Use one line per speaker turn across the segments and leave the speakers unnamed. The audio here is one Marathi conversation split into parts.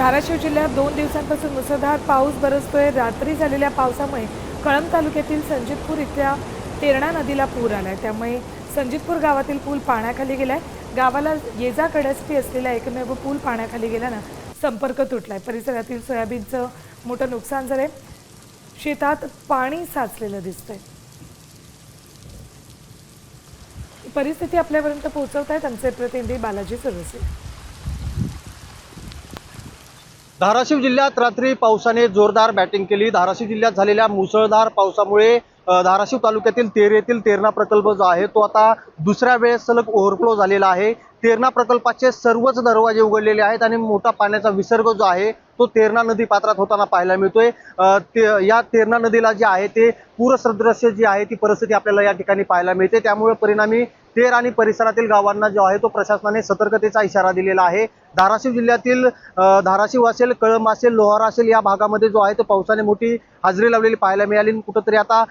धाराशिव जिल्ह्यात दोन दिवसांपासून मुसळधार पाऊस बरसतोय. रात्री झालेल्या पावसामुळे कळंब तालुक्यातील संजितपूर इथल्या तेरणा नदीला पूर आला आहे त्यामुळे संजितपूर गावातील पूल पाण्याखाली गेलाय. गावाला येजा कडस्ती असलेला एकमेव पूल पाण्याखाली गेल्यानं संपर्क तुटलाय. परिसरातील सोयाबीनचं मोठं नुकसान झालंय. शेतात पाणी साचलेलं दिसतंय. परिस्थिती आपल्यापर्यंत पोहोचवत आहेत आमचे प्रतिनिधी बालाजी सुरसे
धाराशिव जिल्ह्यात रात्री पावसाने जोरदार बॅटिंग केली. धाराशिव जिल्ह्यात झालेल्या मुसळधार पावसामुळे धाराशिव तालुक्यातील तेर येथील तेरणा प्रकल्प जो आहे तो आता दुसऱ्या वेळेस सलग ओव्हरफ्लो झालेला आहे. तेरणा प्रकल्पाचे सर्वच दरवाजे उघडलेले आहेत आणि मोठा पाण्याचा विसर्ग जो आहे तो तेरणा नदी पात्रात होताना पाहायला मिळतोय. ते या तेरणा नदीला जे आहे ते पूरसदृश्य जी आहे ती परिस्थिती आपल्याला या ठिकाणी पाहायला मिळते. त्यामुळे परिणामी तेर आणि परिसरातील गावांना जो आहे तो प्रशासनाने सतर्कतेचा इशारा दिलेला आहे. धाराशिव जिल्ह्यातील धाराशिव असेल कळंब असेल लोहारा असेल या भागामध्ये जो आहे तो पावसाने मोठी हजेरी लावलेली पाहायला मिळाली. आणि कुठंतरी आता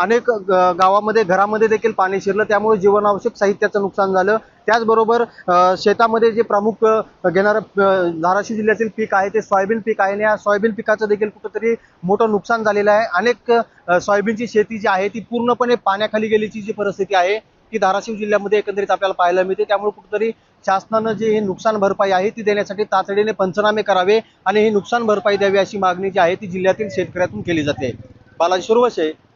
अनेक ग- गावामध्ये घरामध्ये देखील पाणी शिरलं. त्यामुळे जीवनावश्यक साहित्याचं नुकसान झालं. त्याचबरोबर शेतामध्ये जे प्रमुख घेणारं धाराशिव जिल्ह्यातील पीक आहे ते सोयाबीन पीक आहे. आणि या सोयाबीन पिकाचं देखील कुठंतरी मोठं नुकसान झालेलं आहे. अनेक सोयाबीनची शेती जी आहे ती पूर्णपणे पाण्याखाली गेल्याची जी परिस्थिती आहे ती धाराशिव जिल्ह्यामध्ये एकंदरीत आपल्याला पाहायला मिळते. त्यामुळे कुठंतरी शासनानं जी ही नुकसान भरपाई आहे ती देण्यासाठी तातडीने पंचनामे करावे आणि ही नुकसान भरपाई द्यावी अशी मागणी जी आहे ती जिल्ह्यातील शेतकऱ्यातून केली जाते. बालाजी सुरवशे